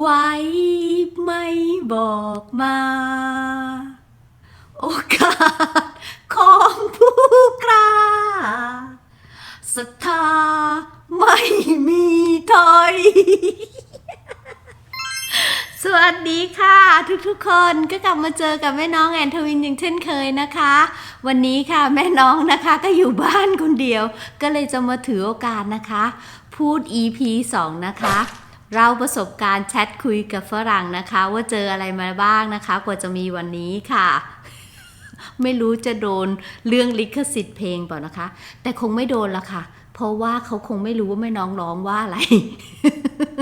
ไว้ไม่บอกมา โอกาสของผู้กล้าศรัทธาไม่มีถอย สวัสดีค่ะ ทุกๆคนก็กลับมาเจอกับแม่น้องแอนทวินอย่างเช่นเคยนะคะ วันนี้ค่ะแม่น้องนะคะก็อยู่บ้านคนเดียว ก็เลยจะมาถือโอกาสนะคะ พูด EP 2 นะคะ เราประสบการณ์แชทคุยกับฝรั่งนะคะ ว่าเจออะไรมาบ้างนะคะ กว่าจะมีวันนี้ค่ะ ไม่รู้จะโดนเรื่องลิขสิทธิ์เพลงเปล่านะคะ แต่คงไม่โดนละค่ะ เพราะว่าเขาคงไม่รู้ว่าแม่น้องร้องว่าอะไร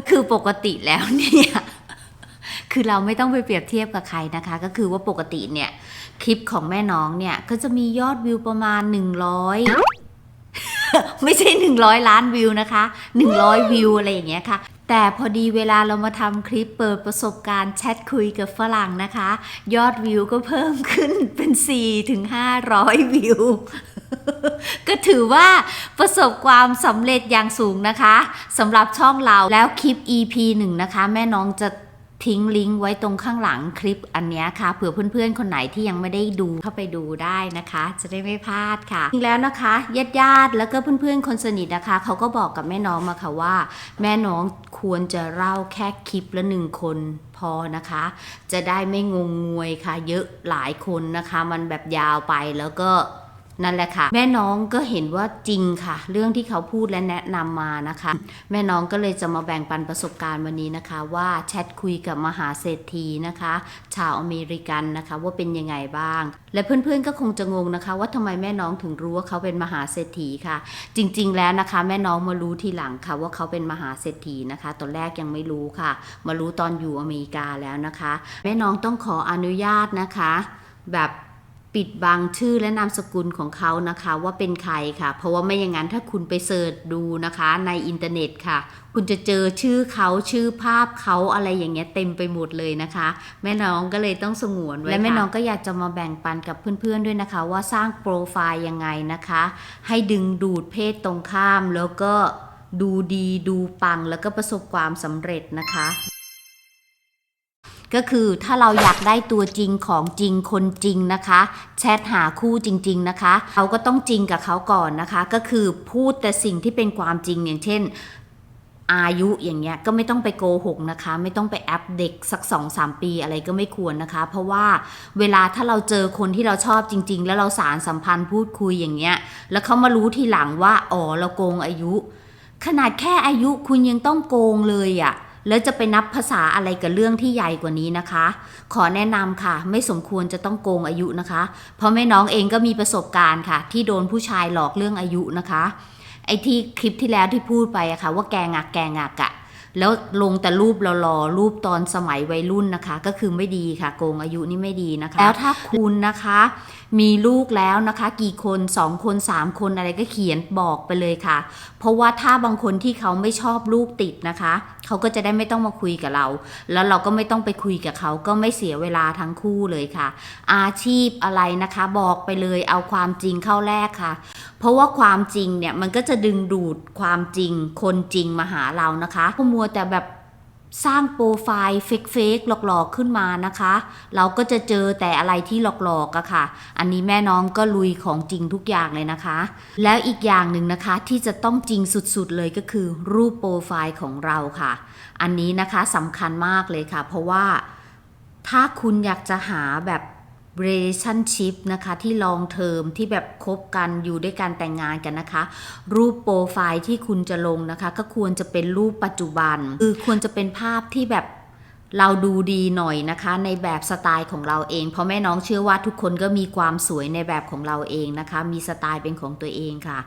คือปกติแล้วเนี่ยคือเราไม่ต้องไปเปรียบเทียบกับใครนะคะ ก็คือว่าปกติเนี่ย คลิปของแม่น้องเนี่ย ก็จะมียอดวิวประมาณ 100 ไม่ใช่ 100 ล้านวิวนะคะ 100 วิวอะไรอย่างเงี้ยค่ะ แต่พอดีเวลาเรามาทำคลิปเปิดประสบการณ์แชทคุยกับฝรั่งนะคะ ยอดวิวก็เพิ่มขึ้นเป็น4ถึง500 วิว ก็ถือว่าประสบความสำเร็จอย่างสูงนะคะสำหรับช่องเราแล้วคลิป EP 1 นะคะ แม่น้องจะ ทิ้งลิงก์ไว้ตรงข้างหลังคลิปอันนี้ค่ะเผื่อเพื่อนๆ คนไหนที่ยังไม่ได้ดูเข้าไปดูได้นะคะ จะได้ไม่พลาดค่ะจริงแล้วนะคะญาติญาติแล้วก็เพื่อนๆ คนสนิทนะคะเขาก็บอกกับแม่น้องมาค่ะว่า แม่น้องควรจะเล่าแค่คลิปละหนึ่งคนพอนะคะ จะได้ไม่งงงวยค่ะ เยอะหลายคนนะคะ มันแบบยาวไปแล้วก็ นั่นแหละค่ะ แม่น้องก็เห็นว่าจริงค่ะ เรื่องที่เขาพูดและแนะนำมานะคะ แม่น้องก็เลยจะมาแบ่งปันประสบการณ์วันนี้นะคะ ว่าแชทคุยกับมหาเศรษฐีนะคะ ชาวอเมริกันนะคะ ว่าเป็นยังไงบ้าง และเพื่อนๆก็คงจะงงนะคะ ว่าทำไมแม่น้องถึงรู้ว่าเขาเป็นมหาเศรษฐีค่ะ จริง ๆ แล้วนะคะ แม่น้องมารู้ทีหลังค่ะ ว่าเขาเป็นมหาเศรษฐีนะคะตอนแรกยังไม่รู้ค่ะ มารู้ตอนอยู่อเมริกาแล้วนะคะ แม่น้องต้องขออนุญาตนะคะ แบบ ปิดบังชื่อและนามสกุลของเขานะคะว่าเป็นใครค่ะ เพราะว่าไม่อย่างนั้นถ้าคุณไปเสิร์ชดูนะคะในอินเทอร์เน็ตค่ะ คุณจะเจอชื่อเขาชื่อภาพเขาอะไรอย่างเงี้ยเต็มไปหมดเลยนะคะ แม่น้องก็เลยต้องสงวนไว้และแม่น้องก็อยากจะมาแบ่งปันกับเพื่อนๆด้วยนะคะ ว่าสร้างโปรไฟล์ยังไงนะคะ ให้ดึงดูดเพศตรงข้ามแล้วก็ดูดีดูปังแล้วก็ประสบความสำเร็จนะคะ ก็คือถ้าเราอยากได้ตัวจริงของจริงคนจริงนะคะ แชทหาคู่จริง ๆนะคะ เขาก็ต้องจริงกับเขาก่อนนะคะ ก็คือพูดแต่สิ่งที่เป็นความจริงอย่างเช่นอายุอย่างเงี้ยก็ไม่ต้องไปโกหกนะคะ ไม่ต้องไปแอปเด็กสัก2อสปีอะไรก็ไม่ควรนะคะ เพราะว่าเวลาถ้าเราเจอคนที่เราชอบจริง ๆ แล้วเราสารสัมพันธ์พูดคุยอย่างเงี้ย แล้วเขามารู้ทีหลังว่าอ๋อเราโกงอายุ ขนาดแค่อายุคุณยังต้องโกงเลยอะ่ะ แล้วจะไปนับภาษาอะไรกับเรื่องที่ใหญ่กว่านี้นะคะ ขอแนะนำค่ะ ไม่สมควรจะต้องโกงอายุนะคะ เพราะแม่น้องเองก็มีประสบการณ์ค่ะ ที่โดนผู้ชายหลอกเรื่องอายุนะคะ ไอ้ที่คลิปที่แล้วที่พูดไปอะค่ะ ว่าแกงักแกงักอะ แล้วลงแต่รูปหล่อๆรูปตอนสมัยวัยรุ่นนะคะ ก็คือไม่ดีค่ะ โกงอายุนี่ไม่ดีนะคะ แล้วถ้าคุณนะคะ มีลูกแล้วนะคะ กี่คนสองคนสามคนอะไรก็เขียนบอกไปเลยค่ะ เพราะว่าถ้าบางคนที่เขาไม่ชอบลูกติดนะคะเขาก็จะได้ไม่ต้องมาคุยกับเรา แล้วเราก็ไม่ต้องไปคุยกับเขาก็ไม่เสียเวลาทั้งคู่เลยค่ะ อาชีพอะไรนะคะ บอกไปเลยเอาความจริงเข้าแรกค่ะเพราะว่าความจริงเนี่ยมันก็จะดึงดูดความจริง คนจริงมาหาเรานะคะก็มัวแต่แบบสร้างโปรไฟล์เฟกๆหลอกๆขึ้นมานะคะ เราก็จะเจอแต่อะไรที่หลอกๆอะค่ะ อันนี้แม่น้องก็ลุยของจริงทุกอย่างเลยนะคะ แล้วอีกอย่างหนึ่งนะคะที่จะต้องจริงสุดๆเลยก็คือ รูปโปรไฟล์ของเราค่ะ อันนี้นะคะสำคัญมากเลยค่ะ เพราะว่าถ้าคุณอยากจะหาแบบ relationship นะคะที่ long term ที่แบบคบกันอยู่ด้วยกันแต่งงานกันนะคะ รูปโปรไฟล์ที่คุณจะลงนะคะ ก็ควรจะเป็นรูปปัจจุบัน คือควรจะเป็นภาพที่แบบเราดูดีหน่อยนะคะ ในแบบสไตล์ของเราเอง เพราะแม่น้องเชื่อว่าทุกคนก็มีความสวยในแบบของเราเองนะคะ มีสไตล์เป็นของตัวเองค่ะ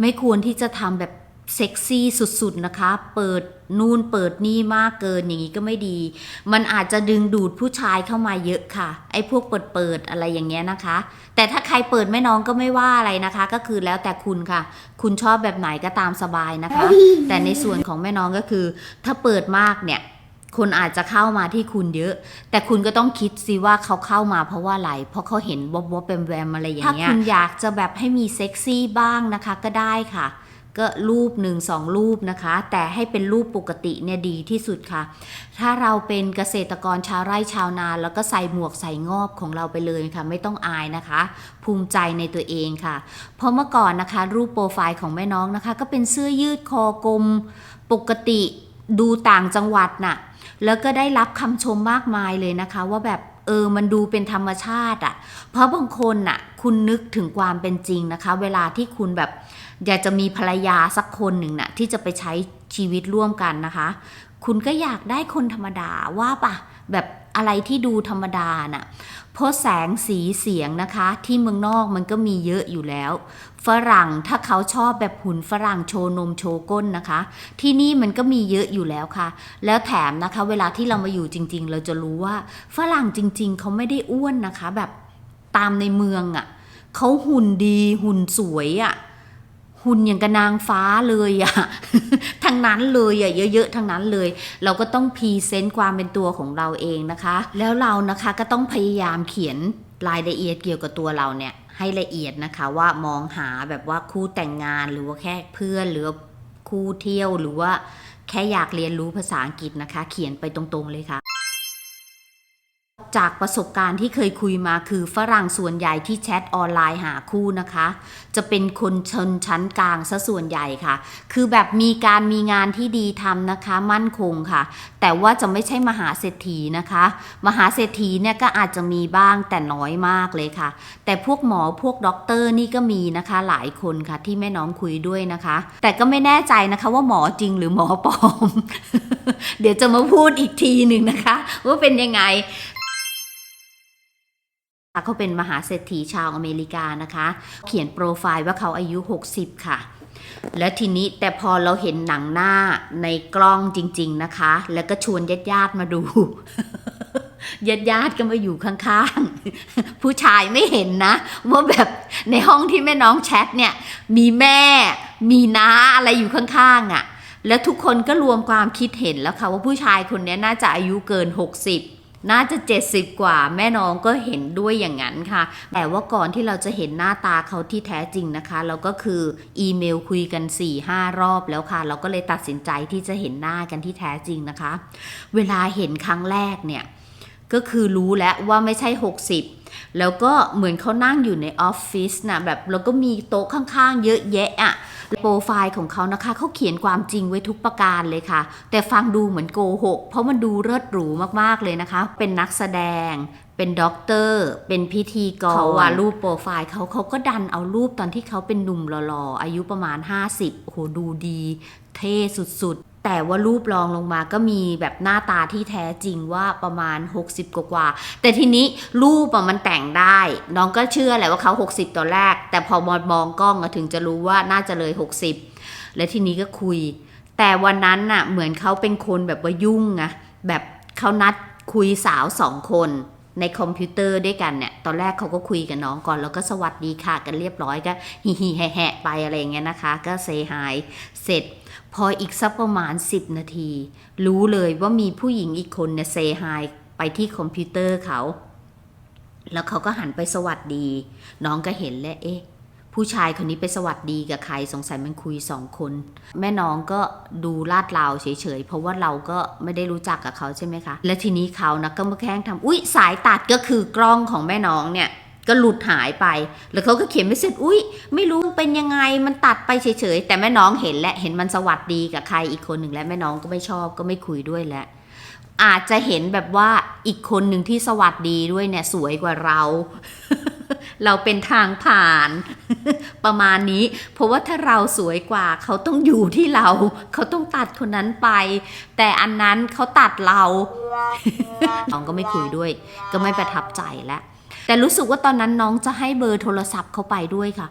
ไม่ควรที่จะทำแบบ เซ็กซี่สุดๆนะคะ เปิดนู่นเปิดนี่มากเกินอย่างนี้ก็ไม่ดี มันอาจจะดึงดูดผู้ชายเข้ามาเยอะค่ะ ไอ้พวกเปิดเปิดๆอะไรอย่างเงี้ยนะคะ แต่ถ้าใครเปิดแม่น้องก็ไม่ว่าอะไรนะคะ ก็คือแล้วแต่คุณค่ะ คุณชอบแบบไหนก็ตามสบายนะคะ แต่ในส่วนของแม่น้องก็คือ ถ้าเปิดมากเนี่ยคนอาจจะเข้ามาที่คุณเยอะ แต่คุณก็ต้องคิดสิว่าเขาเข้ามาเพราะว่าอะไร เพราะเขาเห็นวบวบแวมแวมๆอะไรอย่างเงี้ย ถ้าคุณอยากจะแบบให้มีเซ็กซี่บ้างนะคะก็ได้ค่ะ ก็รูปหนึ่งสองรูปนะคะ แต่ให้เป็นรูปปกติเนี่ยดีที่สุดค่ะ ถ้าเราเป็นเกษตรกรชาวไร่ชาวนา แล้วก็ใส่หมวกใส่งอบของเราไปเลยค่ะ ไม่ต้องอายนะคะ ภูมิใจในตัวเองค่ะ เพราะเมื่อก่อนนะคะ รูปโปรไฟล์ของแม่น้องนะคะ ก็เป็นเสื้อยืดคอกลมปกติดูต่างจังหวัดน่ะแล้วก็ได้รับคำชมมากมายเลยนะคะ ว่าแบบ เออมันดูเป็นธรรมชาติอะ่ะ เพราะบางคนน่ะ คุณนึกถึงความเป็นจริงนะคะ เวลาที่คุณแบบอยากจะมีภรรยาสักคนหนึ่งน่ะ ที่จะไปใช้ชีวิตร่วมกันนะคะ คุณก็อยากได้คนธรรมดาว่าปะแบบอะไรที่ดูธรรมดาน่ะเพราะแสงสีเสียงนะคะ ที่เมืองนอกมันก็มีเยอะอยู่แล้ว ฝรั่งถ้าเขาชอบแบบหุ่นฝรั่งโชว์นมโชว์ก้นนะคะ ที่นี่มันก็มีเยอะอยู่แล้วค่ะ แล้วแถมนะคะ เวลาที่เรามาอยู่จริง ๆ เราจะรู้ว่าฝรั่งจริง ๆ เขาไม่ได้อ้วนนะคะ แบบตามในเมืองอะ่ะเขาหุ่นดีหุ่นสวยอะ่ะหุ่นอย่างกับนางฟ้าเลยอะทั้งนั้นเลยอะเยอะๆทั้งนั้นเลย เราก็ต้องพรีเซนต์ความเป็นตัวของเราเองนะคะ แล้วเรานะคะก็ต้องพยายามเขียนรายละเอียดเกี่ยวกับตัวเราเนี่ย ให้ละเอียดนะคะว่ามองหาแบบว่าคู่แต่งงานหรือว่าแค่เพื่อนหรือว่าคู่เที่ยวหรือว่าแค่อยากเรียนรู้ภาษาอังกฤษนะคะ เขียนไปตรงๆเลยค่ะ จากประสบการณ์ที่เคยคุยมาคือฝรั่งส่วนใหญ่ที่แชทออนไลน์หาคู่นะคะ จะเป็นคนชนชั้นกลางซะส่วนใหญ่ค่ะ คือแบบมีการมีงานที่ดีทำนะคะ มั่นคงค่ะ แต่ว่าจะไม่ใช่มหาเศรษฐีนะคะ มหาเศรษฐีเนี่ยก็อาจจะมีบ้างแต่น้อยมากเลยค่ะ แต่พวกหมอพวกด็อกเตอร์นี่ก็มีนะคะ หลายคนค่ะที่แม่น้องคุยด้วยนะคะ แต่ก็ไม่แน่ใจนะคะว่าหมอจริงหรือหมอปลอม เดี๋ยวจะมาพูดอีกทีหนึ่งนะคะ ว่าเป็นยังไง เขาเป็นมหาเศรษฐีชาวอเมริกานะคะ เขียนโปรไฟล์ว่าเขาอายุ 60 ค่ะ แล้วทีนี้แต่พอเราเห็นหนังหน้าในกล้องจริง ๆนะคะ แล้วก็ชวนญาติๆมาดูญาติญาติก็มาอยู่ข้างๆ ผู้ชายไม่เห็นนะ ว่าแบบในห้องที่แม่น้องแชทเนี่ย มีแม่ มีน้าอะไรอยู่ข้างๆอะ่ะ แล้วทุกคนก็รวมความคิดเห็นแล้วค่ะว่าผู้ชายคนนี้น่าจะอายุเกิน 60 น่าจะ 70 กว่าแม่น้องก็เห็นด้วยอย่างนั้นค่ะ แต่ว่าก่อนที่เราจะเห็นหน้าตาเขาที่แท้จริงนะคะ เราก็คืออีเมลคุยกัน 4-5 รอบแล้วค่ะ เราก็เลยตัดสินใจที่จะเห็นหน้ากันที่แท้จริงนะคะ เวลาเห็นครั้งแรกเนี่ยก็คือรู้แล้วว่าไม่ใช่ 60 แล้วก็เหมือนเขานั่งอยู่ในออฟฟิศนะแบบแล้วก็มีโต๊ะข้างๆ เยอะแยะอะโปรไฟล์ของเขานะคะเขาเขียนความจริงไว้ทุกประการเลยค่ะ แต่ฟังดูเหมือนโกหก เพราะมันดูเลิศหรูมากๆเลยนะคะ เป็นนักแสดงเป็นด็อกเตอร์ เป็นพิธีกรเขาว่ารูปโปรไฟล์เขาเขาก็ดันเอารูปตอนที่เขาเป็นหนุ่มหล่อๆ อายุประมาณ 50โอ้โหดูดี เท่สุด แต่ว่ารูปรองลงมาก็มีแบบหน้าตาที่แท้จริงว่าประมาณ 60กว่าแต่ทีนี้รูปมันแต่งได้ น้องก็เชื่อแหละว่าเขา 60ตอนแรก แต่พอมองมองกล้องถึงจะรู้ว่าน่าจะเลย 60 และทีนี้ก็คุย แต่วันนั้นน่ะเหมือนเขาเป็นคนแบบว่ายุ่งอะแบบเขานัดคุยสาวสองคนในคอมพิวเตอร์ด้วยกันเนี่ย ตอนแรกเขาก็คุยกับน้องก่อน แล้วก็สวัสดีค่ะกันเรียบร้อยก็ฮิฮิแหะๆไปอะไรอย่างเงี้ยนะคะ ก็เซฮายเสร็จ พออีกสักประมาณ 10 นาที รู้เลยว่ามีผู้หญิงอีกคนเนี่ยเซฮายไปที่คอมพิวเตอร์เขา แล้วเขาก็หันไปสวัสดี น้องก็เห็นแล้วเอ๊ะ ผู้ชายคนนี้ไปสวัสดีกับใครสงสัยมันคุยสองคน แม่น้องก็ดูลาดราวเฉยๆ เพราะว่าเราก็ไม่ได้รู้จักกับเขาใช่ไหมคะ และทีนี้เขานะก็มาแข้งทำอุ๊ยสายตัดก็คือกล้องของแม่น้องเนี่ย ก็หลุดหายไป แล้วเขาก็เขียนไม่เสร็จ อุ๊ยไม่รู้เป็นยังไง มันตัดไปเฉยๆ แต่แม่น้องเห็นและ เห็นมันสวัสดีกับใครอีกคนหนึ่งและแม่น้องก็ไม่ชอบก็ไม่คุยด้วยแล้ว อาจจะเห็นแบบว่าอีกคนหนึ่งที่สวัสดีด้วยเนี่ยสวยกว่าเรา เราเป็นทางผ่าน ประมาณนี้ เพราะว่าถ้าเราสวยกว่า เขาต้องอยู่ที่เรา เขาต้องตัดคนนั้นไป แต่อันนั้นเขาตัดเราน้องก็ไม่คุยด้วย ก็ไม่ประทับใจแล้ว แต่รู้สึกว่าตอนนั้นน้องจะให้เบอร์โทรศัพท์เขาไปด้วยค่ะ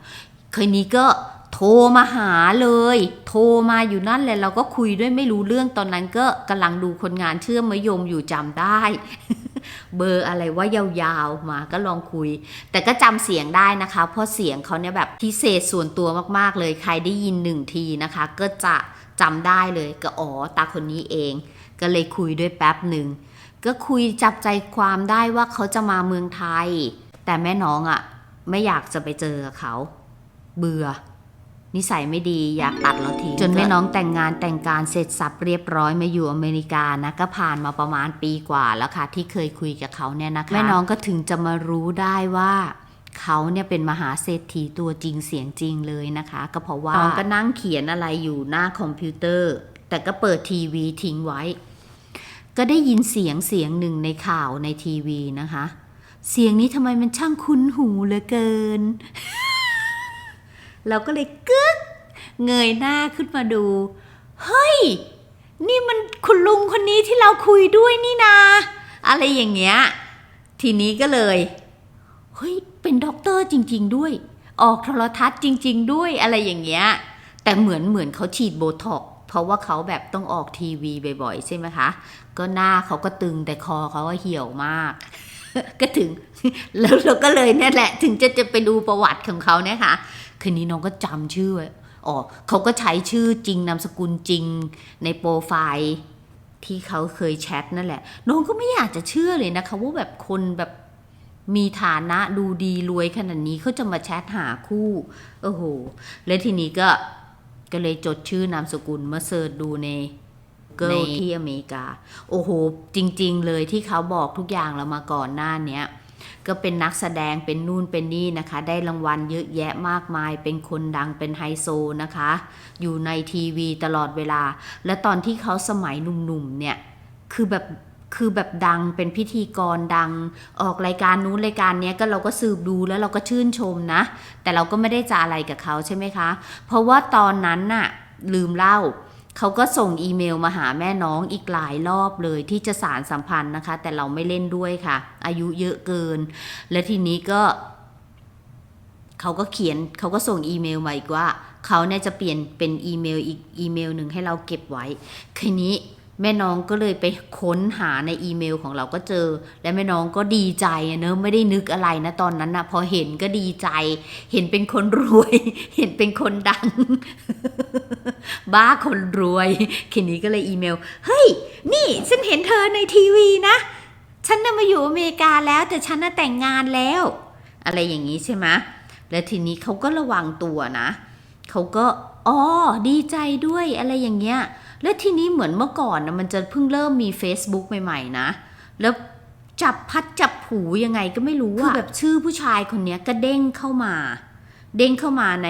เคยนี้ก็โทรมาหาเลย โทรมาอยู่นั่นแหละเราก็คุยด้วยไม่รู้เรื่องตอนนั้นก็กำลังดูคนงานเชื่อมมะยมอยู่จำได้ เบอร์อะไรว่ายาวๆมาก็ลองคุย แต่ก็จำเสียงได้นะคะ เพราะเสียงเขาเนี่ยแบบพิเศษส่วนตัวมากๆเลย ใครได้ยินหนึ่งทีนะคะ ก็จะจำได้เลยก็อ๋อตาคนนี้เอง ก็เลยคุยด้วยแป๊บหนึ่ง ก็คุยจับใจความได้ว่าเขาจะมาเมืองไทย แต่แม่น้องอะ่ะ ไม่อยากจะไปเจอกับเขา เบื่อ นิสัยไม่ดีอยากตัดเราทิ้งจนแม่น้องแต่งงานแต่งการเสร็จสับเรียบร้อยมาอยู่อเมริกานะก็ผ่านมาประมาณปีกว่าแล้วค่ะ ที่เคยคุยกับเขาเนี่ยนะคะแม่น้องก็ถึงจะมารู้ได้ว่าเขาเนี่ยเป็นมหาเศรษฐีตัวจริงเสียงจริงเลยนะคะ ก็เพราะว่าน้องก็นั่งเขียนอะไรอยู่หน้าคอมพิวเตอร์ แต่ก็เปิดทีวีทิ้งไว้ ก็ได้ยินเสียงเสียงหนึ่งในข่าวในทีวีนะคะ เสียงนี้ทำไมมันช่างคุ้นหูเหลือเกิน เราก็เลยกึกเงยหน้าขึ้นมาดู เฮ้ย นี่มันคุณลุงคนนี้ที่เราคุยด้วยนี่นา อะไรอย่างเงี้ย ทีนี้ก็เลย เฮ้ย เป็นด็อกเตอร์จริง ๆ ด้วย ออกโทรทัศน์จริง ๆ ด้วยอะไรอย่างเงี้ย แต่เหมือนเหมือนเขาฉีดโบท็อก ราะว่าเขาแบบต้องออกทีวีบ่อยๆ ใช่ไหมคะ ก็หน้าเขาก็ตึงแต่คอเขาก็เหี่ยวมาก ก็ถึงแล้วเราก็เลยนี่ยแหละ ถึงจะจะไปดูประวัติของเขาเนี่ยค่ะคืนนี้น้องก็จำชื่อไว้อ๋อเขาก็ใช้ชื่อจริงนามสกุลจริงในโปรไฟล์ที่เขาเคยแชทนั่นแหละ น้องก็ไม่อยากจะเชื่อเลยนะคะว่าแบบคนแบบมีฐานะดูดีรวยขนาดนี้เขาจะมาแชทหาคู่ โอ้โห แล้วทีนี้ก็ ก็เลยจดชื่อนามสกุลมาเสิร์ชดูในเกิลที่อเมริกา โอ้โห จริง ๆ เลยที่เขาบอกทุกอย่างเรามาก่อนหน้าเนี้ยก็เป็นนักแสดงเป็นนู่นเป็นนี่นะคะ ได้รางวัลเยอะแยะมากมาย เป็นคนดังเป็นไฮโซนะคะ อยู่ในทีวีตลอดเวลา และตอนที่เขาสมัยหนุ่มๆเนี่ย คือแบบ คือแบบดังเป็นพิธีกรดัง ออกรายการนู้นรายการนี้ก็เราก็สืบดูแล้วเราก็ชื่นชมนะ แต่เราก็ไม่ได้จะอะไรกับเขาใช่ไหมคะ เพราะว่าตอนนั้นน่ะลืมเล่าเขาก็ส่งอีเมลมาหาแม่น้องอีกหลายรอบเลยที่จะสารสัมพันธ์นะคะ แต่เราไม่เล่นด้วยค่ะ อายุเยอะเกิน และทีนี้ก็เขาก็เขียนเขาก็ส่งอีเมลมาอีกว่าเขาเนี่ยจะเปลี่ยนเป็นอีเมลอีกอีเมลหนึ่งให้เราเก็บไว้คืนนี้ แม่น้องก็เลยไปค้นหาในอีเมลของเราก็เจอ และแม่น้องก็ดีใจเนอะไม่ได้นึกอะไรนะตอนนั้นนะพอเห็นก็ดีใจ เห็นเป็นคนรวย เห็นเป็นคนดัง บ้าคนรวยคืนนี้ก็เลยอีเมล เฮ้ย นี่ฉันเห็นเธอในทีวีนะ ฉันน่ะมาอยู่อเมริกาแล้ว แต่ฉันน่ะแต่งงานแล้ว อะไรอย่างนี้ใช่ไหมแล้วทีนี้เขาก็ระวังตัวนะเขาก็ อ๋อดีใจด้วยอะไรอย่างเงี้ย แล้วทีนี้เหมือนเมื่อก่อนนะมันจะเพิ่งเริ่มมี Facebook ใหม่ๆนะ แล้วจับพัดจับผูยังไงก็ไม่รู้อะคือแบบชื่อผู้ชายคนเนี้ยก็เด้งเข้ามา เด้งเข้ามาใน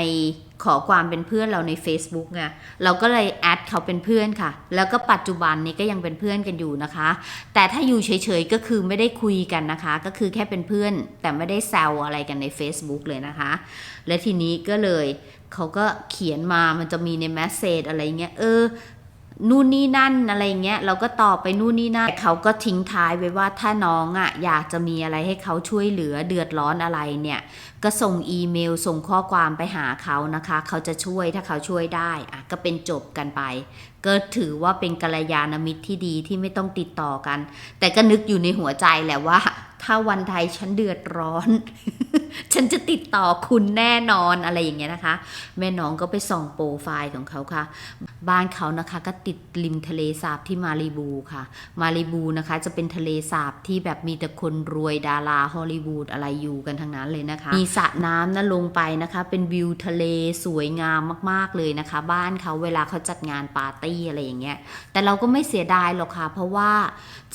ขอความเป็นเพื่อนเราใน Facebook ไงเราก็เลยแอดเขาเป็นเพื่อนค่ะ แล้วก็ปัจจุบันนี้ก็ยังเป็นเพื่อนกันอยู่นะคะ แต่ถ้าอยู่เฉยๆก็คือไม่ได้คุยกันนะคะ ก็คือแค่เป็นเพื่อน แต่ไม่ได้แซวอะไรกันใน Facebook เลยนะคะ และทีนี้ก็เลยเขาก็เขียนมามันจะมีในแมสเซจอะไรเงี้ยเออ นู่นนี่นั่นอะไรเงี้ยเราก็ตอบไปนู่นนี่นั่นแต่เขาก็ทิ้งท้ายไว้ว่าถ้าน้องอะ่ะอยากจะมีอะไรให้เขาช่วยเหลือเดือดร้อนอะไรเนี่ย ก็ส่งอีเมลส่งข้อความไปหาเขานะคะ เขาจะช่วยถ้าเขาช่วยได้อะก็เป็นจบกันไป ก็ถือว่าเป็นกัลยาณมิตรที่ดีที่ไม่ต้องติดต่อกัน แต่ก็นึกอยู่ในหัวใจแหละว่า ถ้าวันใดฉันเดือดร้อน ฉันจะติดต่อคุณแน่นอนอะไรอย่างเงี้ยนะคะ แม่น้องก็ไปส่องโปรไฟล์ของเขาค่ะ บ้านเขานะคะก็ติดริมทะเลสาบที่มาริบูค่ะ มาริบูนะคะจะเป็นทะเลสาบที่แบบมีแต่คนรวยดาราฮอลลีวูดอะไรอยู่กันทั้งนั้นเลยนะคะ มีสระน้ำนะลงไปนะคะ เป็นวิวทะเลสวยงามมากๆเลยนะคะ บ้านเขาเวลาเขาจัดงานปาร์ตี้อะไรอย่างเงี้ยแต่เราก็ไม่เสียดายหรอกค่ะ เพราะว่า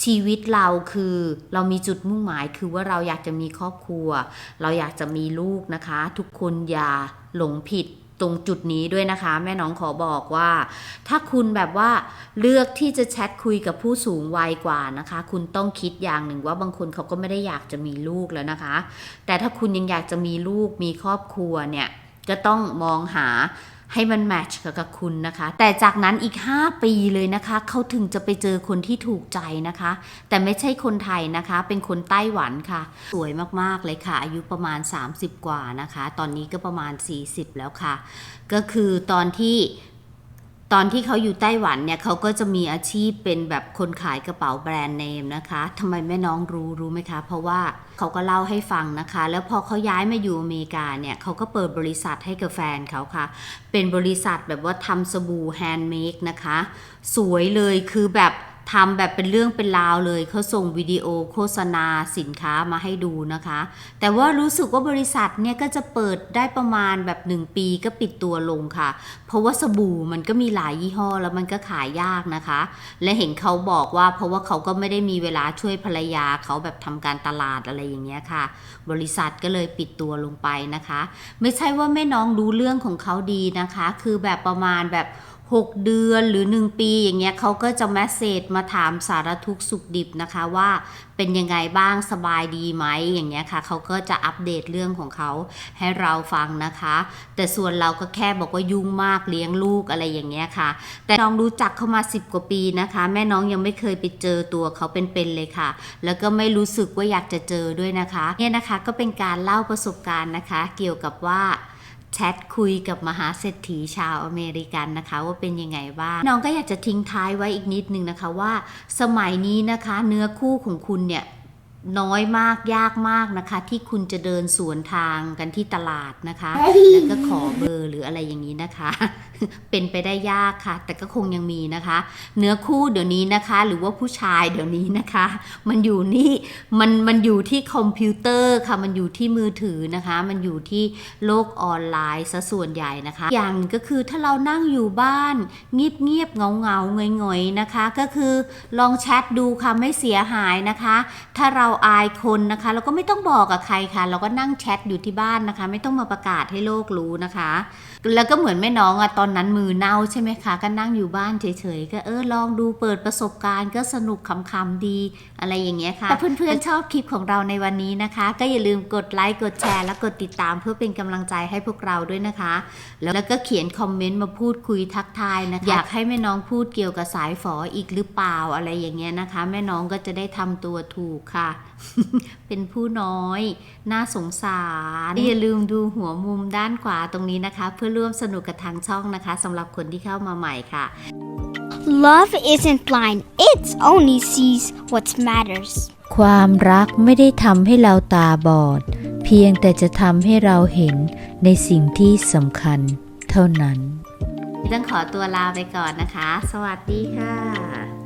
ชีวิตเราคือเรามีจุดมุ่งหมายคือว่าเราอยากจะมีครอบครัว เราอยากจะมีลูกนะคะ ทุกคนอย่าหลงผิดตรงจุดนี้ด้วยนะคะ แม่น้องขอบอกว่า ถ้าคุณแบบว่าเลือกที่จะแชทคุยกับผู้สูงวัยกว่านะคะ คุณต้องคิดอย่างหนึ่งว่าบางคนเขาก็ไม่ได้อยากจะมีลูกแล้วนะคะ แต่ถ้าคุณยังอยากจะมีลูกมีครอบครัวเนี่ยก็ต้องมองหา ให้มันแมทช์กับคุณนะคะ แต่จากนั้นอีก 5 ปีเลยนะคะเขาถึงจะไปเจอคนที่ถูกใจนะคะ แต่ไม่ใช่คนไทยนะคะ เป็นคนไต้หวันค่ะ สวยมากๆเลยค่ะ อายุประมาณ 30 กว่านะคะ ตอนนี้ก็ประมาณ 40 แล้วค่ะ ก็คือตอนที่ตอนที่เขาอยู่ไต้หวันเนี่ยเขาก็จะมีอาชีพเป็นแบบคนขายกระเป๋าแบรนด์เนมนะคะทำไมแม่น้องรู้รู้ไหมคะ เพราะว่า เขาก็เล่าให้ฟังนะคะ แล้วพอเขาย้ายมาอยู่อเมริกาเนี่ยเขาก็เปิดบริษัทให้กับแฟนเขาค่ะ เป็นบริษัทแบบว่าทำสบู่แฮนด์เมดนะคะ สวยเลยคือแบบ ทำแบบเป็นเรื่องเป็นราวเลยเขาส่งวิดีโอโฆษณาสินค้ามาให้ดูนะคะ แต่ว่ารู้สึกว่าบริษัทเนี่ยก็จะเปิดได้ประมาณแบบ 1 ปีก็ปิดตัวลงค่ะ เพราะว่าสบู่มันก็มีหลายยี่ห้อแล้วมันก็ขายยากนะคะ และเห็นเขาบอกว่าเพราะว่าเขาก็ไม่ได้มีเวลาช่วยภรรยาเขาแบบทำการตลาดอะไรอย่างเงี้ยค่ะ บริษัทก็เลยปิดตัวลงไปนะคะ ไม่ใช่ว่าแม่น้องรู้เรื่องของเขาดีนะคะ คือแบบประมาณแบบ 6 เดือนหรือ 1 ปีอย่างเงี้ยเขาก็จะแมสเซจมาถามสารทุกสุขดิบนะคะว่าเป็นยังไงบ้างสบายดีไหมอย่างเงี้ยค่ะเขาก็จะอัปเดตเรื่องของเขาให้เราฟังนะคะ แต่ส่วนเราก็แค่บอกว่ายุ่งมากเลี้ยงลูกอะไรอย่างเงี้ยค่ะ แต่น้องรู้จักเขามา 10 กว่าปีนะคะ แม่น้องยังไม่เคยไปเจอตัวเขาเป็นๆเลยค่ะ แล้วก็ไม่รู้สึกว่าอยากจะเจอด้วยนะคะเนี่ยนะคะก็เป็นการเล่าประสบการณ์นะคะ เกี่ยวกับว่า แชทคุยกับมหาเศรษฐีชาวอเมริกันนะคะ ว่าเป็นยังไงบ้างน้องก็อยากจะทิ้งท้ายไว้อีกนิดนึงนะคะว่า สมัยนี้นะคะเนื้อคู่ของคุณเนี่ยน้อยมากยากมากนะคะ ที่คุณจะเดินสวนทางกันที่ตลาดนะคะ แล้วก็ขอเบอร์หรืออะไรอย่างนี้นะคะ เป็นไปได้ยากค่ะ แต่ก็คงยังมีนะคะ เนื้อคู่เดี๋ยวนี้นะคะ หรือว่าผู้ชายเดี๋ยวนี้นะคะ มันอยู่นี่มันมันอยู่ที่คอมพิวเตอร์ค่ะ มันอยู่ที่มือถือนะคะ มันอยู่ที่โลกออนไลน์ซะส่วนใหญ่นะคะ อย่างก็คือถ้าเรานั่งอยู่บ้าน เงียบเงียบเงาเงาๆเงยนะคะ ก็คือลองแชทดูค่ะไม่เสียหายนะคะ ถ้าเราอายคนนะคะเราก็ไม่ต้องบอกกับใครค่ะ เราก็นั่งแชทอยู่ที่บ้านนะคะ ไม่ต้องมาประกาศให้โลกรู้นะคะ แล้วก็เหมือนแม่น้องอะตอนนั้นมือเน่าใช่ไหมคะ ก็นั่งอยู่บ้านเฉยๆ ก็เออลองดูเปิดประสบการณ์ก็สนุกขำๆดี อะไรอย่างเงี้ยค่ะถ้าเพื่อนๆชอบคลิปของเราในวันนี้นะคะ ก็อย่าลืมกดไลค์กดแชร์และกดติดตามเพื่อเป็นกำลังใจให้พวกเราด้วยนะคะ แล้วก็เขียนคอมเมนต์มาพูดคุยทักทายนะคะอยากให้แม่น้องพูดเกี่ยวกับสายฝออีกหรือเปล่าอะไรอย่างเงี้ยนะคะ แม่น้องก็จะได้ทำตัวถูกค่ะ เป็นผู้น้อย น่าสงสารอย่าลืมดูหัวมุมด้านขวาตรงนี้นะคะ เพื่อร่วมสนุกกับทางช่องนะคะสำหรับคนที่เข้ามาใหม่ค่ะ Love isn't blind, it only sees what matters. ความรักไม่ได้ทำให้เราตาบอด เพียงแต่จะทำให้เราเห็นในสิ่งที่สำคัญเท่านั้น ต้องขอตัวลาไปก่อนนะคะ สวัสดีค่ะ